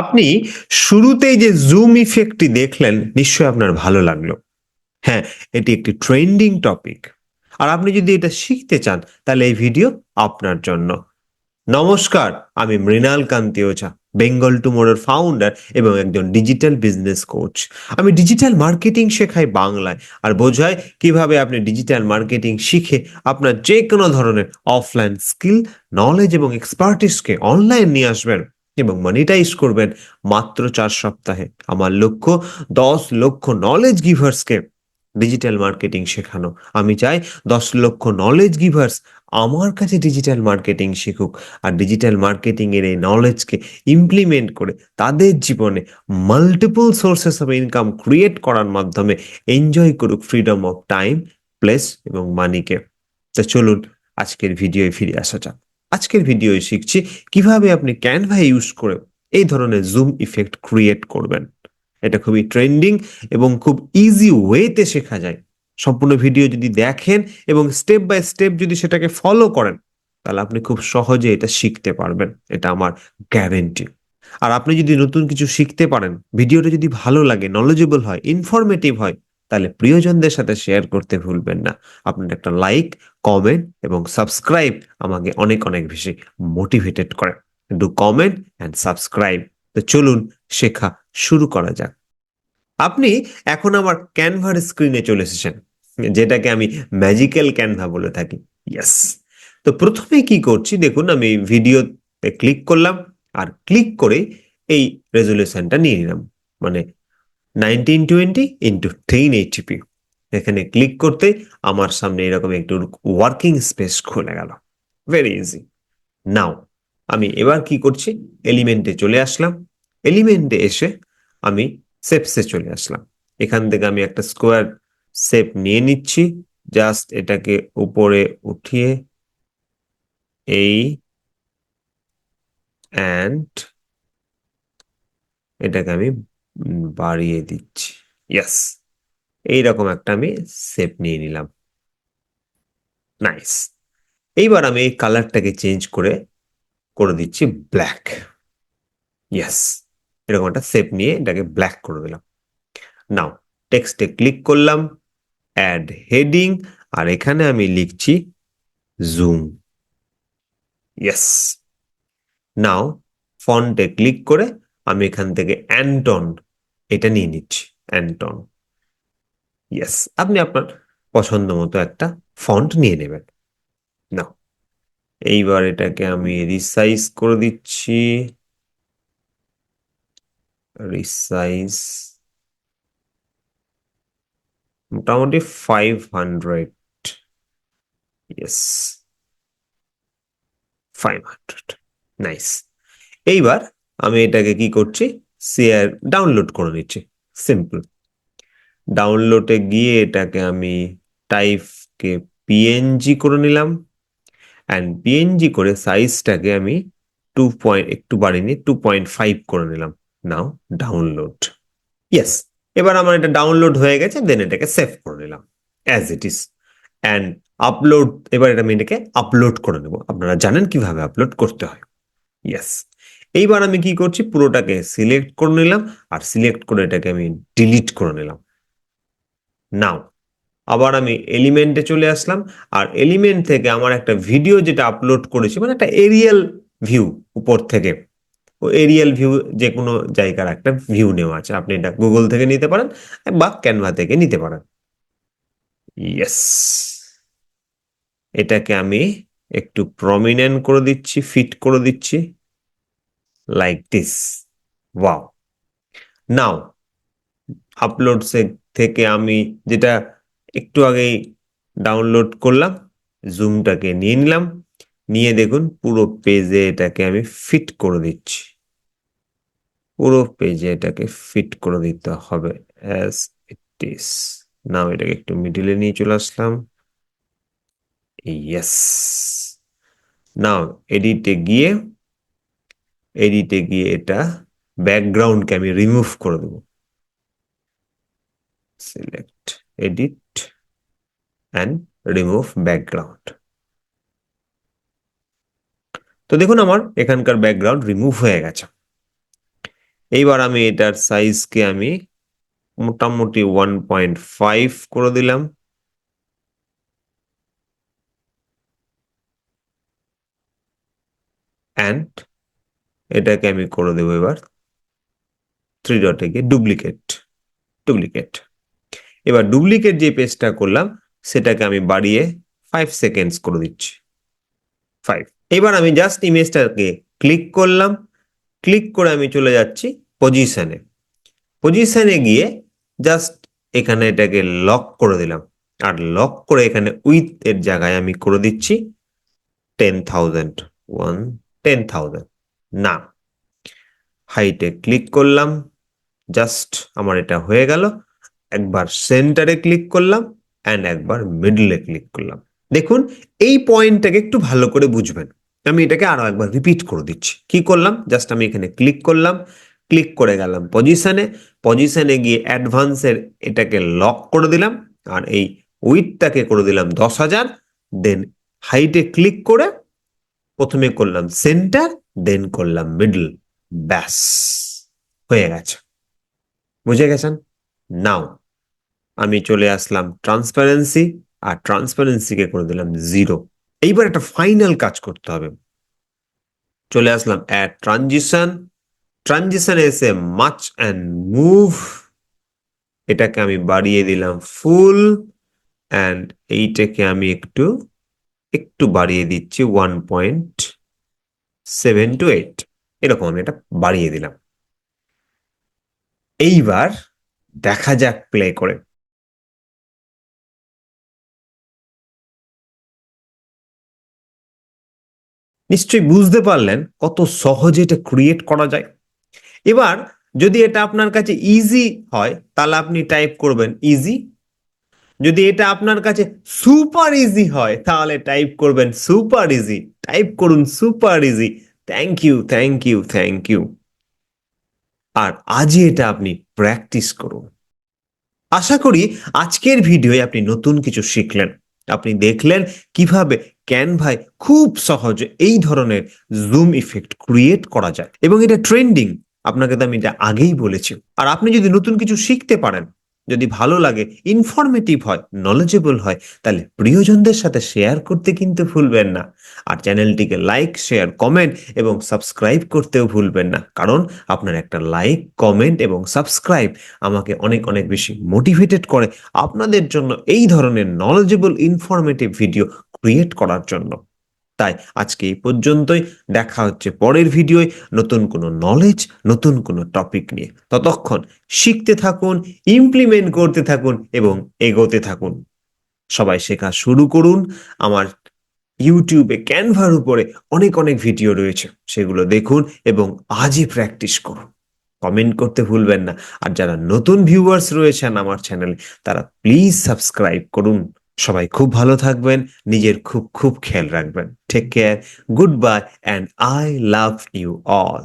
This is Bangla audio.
আপনি শুরুতেই যে জুম ইফেক্টটি দেখলেন, নিশ্চয়ই আপনার ভালো লাগল। হ্যাঁ এটি একটি ট্রেন্ডিং টপিক আর আপনি যদি এটা শিখতে চান, তাহলে এই ভিডিও আপনার জন্য। নমস্কার, আমি মৃণাল কান্তি ওঝা বেঙ্গল টুমোরোর ফাউন্ডার এবং একজন ডিজিটাল বিজনেস কোচ আমি ডিজিটাল মার্কেটিং শেখাই বাংলায়, আর বোঝাই কীভাবে আপনি ডিজিটাল মার্কেটিং শিখে আপনার যে কোনো ধরনের অফলাইন স্কিল নলেজ এবং এক্সপার্টিসকে অনলাইন নিয়ে আসবেন। এবং মনিটাইজ করবেন মাত্র চার সপ্তাহে। আমার লক্ষ্য, দশ লক্ষ নলেজ গিভার্সকে ডিজিটাল মার্কেটিং শেখানো। আমি চাই দশ লক্ষ নলেজ গিভার্স আমার কাছে ডিজিটাল মার্কেটিং শিখুক আর ডিজিটাল মার্কেটিং এর এই নলেজকে ইমপ্লিমেন্ট করে তাদের জীবনে multiple sources of income create করার মাধ্যমে এনজয় করুক ফ্রিডম অফ টাইম প্লেস এবং মানিকে তো চলুন আজকের ভিডিওয়ে ফিরে আসা যাক। আজকের ভিডিওয়ে শিখছি কীভাবে আপনি ক্যানভা ইউজ করে এই ধরনের জুম ইফেক্ট ক্রিয়েট করবেন। এটা খুবই ট্রেন্ডিং এবং খুব ইজি ওয়েতে শেখা যায়। সম্পূর্ণ ভিডিও যদি দেখেন এবং স্টেপ বাই স্টেপ যদি সেটাকে ফলো করেন, তাহলে আপনি খুব সহজে এটা শিখতে পারবেন। এটা আমার গ্যারেন্টি আর আপনি যদি নতুন কিছু শিখতে পারেন, ভিডিওটা যদি ভালো লাগে নলেজেবল হয় ইনফরমেটিভ হয় তাহলে প্রিয়জনদের সাথে শেয়ার করতে ভুলবেন না। আপনার একটা লাইক কমেন্ট এবং সাবস্ক্রাইব আমাকে অনেক অনেক বেশি মোটিভেটেড করে। ডু কমেন্ট অ্যান্ড সাবস্ক্রাইব তো চলুন শেখা শুরু করা যাক। আপনি এখন আমার ক্যানভার স্ক্রিনে চলে এসেছেন, যেটাকে আমি ম্যাজিক্যাল ক্যানভা বলে থাকি। ইয়েস তো প্রথমে কি করছি দেখুন, আমি ভিডিওতে ক্লিক করলাম আর ক্লিক করে এই রেজলিউশনটা নিয়ে নিলাম। মানে nineteen twenty into ten HP এখানে ক্লিক করতে আমার সামনে এরকম একটু ওয়ার্কিং স্পেস খুলে গেল। ভেরি ইজি নাও আমি এবার কি করছি? এলিমেন্টে চলে আসলাম। এলিমেন্টে এসে আমি সেপসে চলে আসলাম। এখান থেকে আমি একটা স্কোয়ার শেপ নিয়ে নিচ্ছি। জাস্ট এটাকে উপরে উঠিয়ে এই অ্যান্ড এটাকে আমি বাড়িয়ে দিচ্ছি। ইয়াস এইরকম একটা আমি শেপ নিয়ে নিলাম। নাইস এইবার আমি এই কালারটাকে চেঞ্জ করে করে দিচ্ছি ব্ল্যাক ইয়েস এরকম একটা শেপ নিয়ে এটাকে ব্ল্যাক করে দিলাম। নাও টেক্সটে ক্লিক করলাম অ্যাড হেডিং আর এখানে আমি লিখছি জুম ইয়েস নাও ফন্টে ক্লিক করে আমি এখান থেকে অ্যান্টন, এটা নিয়ে নিচ্ছি, অ্যান্টন। ইয়েস আপনি আপনার পছন্দ মতো একটা ফন্ট নিয়ে নেবেন। না এইবার এটাকে আমি রিসাইজ করে দিচ্ছি। রিসাইজ মোটামুটি five hundred yes five hundred nice এইবার আমি এটাকে কি করছি? শেয়ার ডাউনলোড করে নিচ্ছি। সিম্পল ডাউনলোডে গিয়ে এটাকে আমি টাইপকে পিএনজি করে নিলাম। অ্যান্ড পিএনজি করে সাইজটাকে আমি টু পয়েন্ট একটু বাড়িয়ে নিয়ে টু পয়েন্ট ফাইভ করে নিলাম। নাও ডাউনলোড ইয়েস এবার আমার এটা ডাউনলোড হয়ে গেছে দেন এটাকে সেভ করে নিলাম। As it is and upload এবার এটা আমি এটাকে আপলোড করে নেব। আপনারা জানেন কীভাবে আপলোড করতে হয়। ইয়েস এইবার আমি কি করছি? পুরোটাকে সিলেক্ট করে নিলাম আর সিলেক্ট করে এটাকে আমি ডিলিট করে নিলাম। নাও আবার আমি এলিমেন্টে চলে আসলাম আর এলিমেন্ট থেকে আমার একটা ভিডিও যেটা আপলোড করেছি মানে একটা এরিয়াল ভিউ উপর থেকে। ও এরিয়াল ভিউ যে কোনো জায়গার একটা ভিউ নেওয়া আছে। আপনি এটা গুগল থেকে নিতে পারেন বা ক্যানভা থেকে নিতে পারেন। ইয়েস এটাকে আমি একটু প্রমিনেন্ট করে দিচ্ছি ফিট করে দিচ্ছি। Like this wow now upload থেকে আমি যেটা একটু আগেই ডাউনলোড করলাম জুমটাকে নিয়ে নিলাম নিয়ে দেখুন পুরো পেজে এটাকে আমি ফিট করে দিচ্ছি পুরো পেজে এটাকে ফিট করে দিতে হবে অ্যাজ ইট ইস নাও এটাকে একটু মিডিলে নিয়ে চলে আসলাম ইয়েস নাও এডিটে গিয়ে এডিটে গিয়ে এটা ব্যাকগ্রাউন্ডকে আমি রিমুভ করে দেবো। Select edit and remove background তো দেখুন আমার এখানকার ব্যাকগ্রাউন্ড রিমুভ হয়ে গেছে। এইবার আমি এটার সাইজকে আমি মোটামুটি ওয়ান পয়েন্ট ফাইভ করে দিলাম। অ্যান্ড এটাকে আমি করে দেবো এবার থ্রি ডটে গিয়ে ডুপ্লিকেট ডুপ্লিকেট এবার ডুপ্লিকেট যে পেজটা করলাম, সেটাকে আমি বাড়িয়ে ফাইভ সেকেন্ডস করে দিচ্ছি। ফাইভ এবার আমি জাস্ট ইমেজটাকে ক্লিক করলাম। ক্লিক করে আমি চলে যাচ্ছি পজিশনে পজিশনে গিয়ে জাস্ট এখানে এটাকে লক করে দিলাম। আর লক করে এখানে উইথ এর জায়গায় আমি করে দিচ্ছি ten thousand one ten thousand না। হাইটে ক্লিক করলাম জাস্ট আমার এটা হয়ে গেল। একবার সেন্টারে ক্লিক করলাম অ্যান্ড একবার মিডলে ক্লিক করলাম। দেখুন, এই পয়েন্টটাকে একটু ভালো করে বুঝবেন। আমি এটাকে আরও একবার রিপিট করে দিচ্ছি। কি করলাম? জাস্ট আমি এখানে ক্লিক করলাম। ক্লিক করে গেলাম পজিশনে পজিশনে গিয়ে অ্যাডভান্সের এটাকে লক করে দিলাম। আর এই উইথটাকে করে দিলাম দশ হাজার। দেন হাইটে ক্লিক করে প্রথমে করলাম সেন্টার দেন করলাম মিডল ব্যাস, হয়ে গেছে। বুঝে গেছেন? নাও আমি চলে আসলাম ট্রান্সপারেন্সি আর ট্রান্সপারেন্সিকে করে দিলাম জিরো এইবার একটা ফাইনাল কাজ করতে হবে। চলে আসলাম অ্যাড ট্রানজিশন ট্রানজিশনে এসে মাচ অ্যান্ড মুভ এটাকে আমি বাড়িয়ে দিলাম ফুল অ্যান্ড এইটাকে আমি একটু একটু বাড়িয়ে দিচ্ছি one point seven two eight এরকম আমি এটা বাড়িয়ে দিলাম। এইবার দেখা যাক প্লে করে। নিশ্চয়ই বুঝতে পারলেন কত সহজে এটা ক্রিয়েট করা যায়। এবার যদি এটা আপনার কাছে ইজি হয়, তাহলে আপনি টাইপ করবেন ইজি যদি এটা আপনার কাছে সুপার ইজি হয়, তাহলে টাইপ করবেন সুপার ইজি টাইপ করুন super easy thank you thank you thank you আর আজই এটা আপনি প্র্যাকটিস করুন। আশা করি আজকের ভিডিওয়ে আপনি নতুন কিছু শিখলেন। আপনি দেখলেন কীভাবে ক্যানভায় খুব সহজে এই ধরনের জুম ইফেক্ট ক্রিয়েট করা যায়। এবং এটা ট্রেন্ডিং আপনাকে তো আমি এটা আগেই বলেছি। আর আপনি যদি নতুন কিছু শিখতে পারেন যদি ভালো লাগে ইনফরমেটিভ হয় নলেজেবল হয়, তাহলে প্রিয়জনদের সাথে শেয়ার করতে কিন্তু ভুলবেন না। আর চ্যানেলটিকে লাইক শেয়ার কমেন্ট এবং সাবস্ক্রাইব করতেও ভুলবেন না। কারণ আপনার একটা লাইক কমেন্ট এবং সাবস্ক্রাইব আমাকে অনেক অনেক বেশি মোটিভেটেড করে আপনাদের জন্য এই ধরনের নলেজেবল ইনফরমেটিভ ভিডিও ক্রিয়েট করার জন্য। তাই আজকে এই পর্যন্তই। দেখা হচ্ছে পরের ভিডিওয়। নতুন কোনো নলেজ নতুন কোনো টপিক নিয়ে। ততক্ষণ শিখতে থাকুন ইমপ্লিমেন্ট করতে থাকুন এবং এগোতে থাকুন। সবাই শেখা শুরু করুন। আমার ইউটিউবে ক্যানভার উপরে অনেক অনেক ভিডিও রয়েছে। সেগুলো দেখুন এবং আজই প্র্যাকটিস করুন। কমেন্ট করতে ভুলবেন না। আর যারা নতুন ভিউয়ার্স রয়েছেন আমার চ্যানেলে তারা প্লিজ সাবস্ক্রাইব করুন। সবাই খুব ভালো থাকবেন, নিজের খুব খুব খেয়াল রাখবেন। Take care good bye and I love you all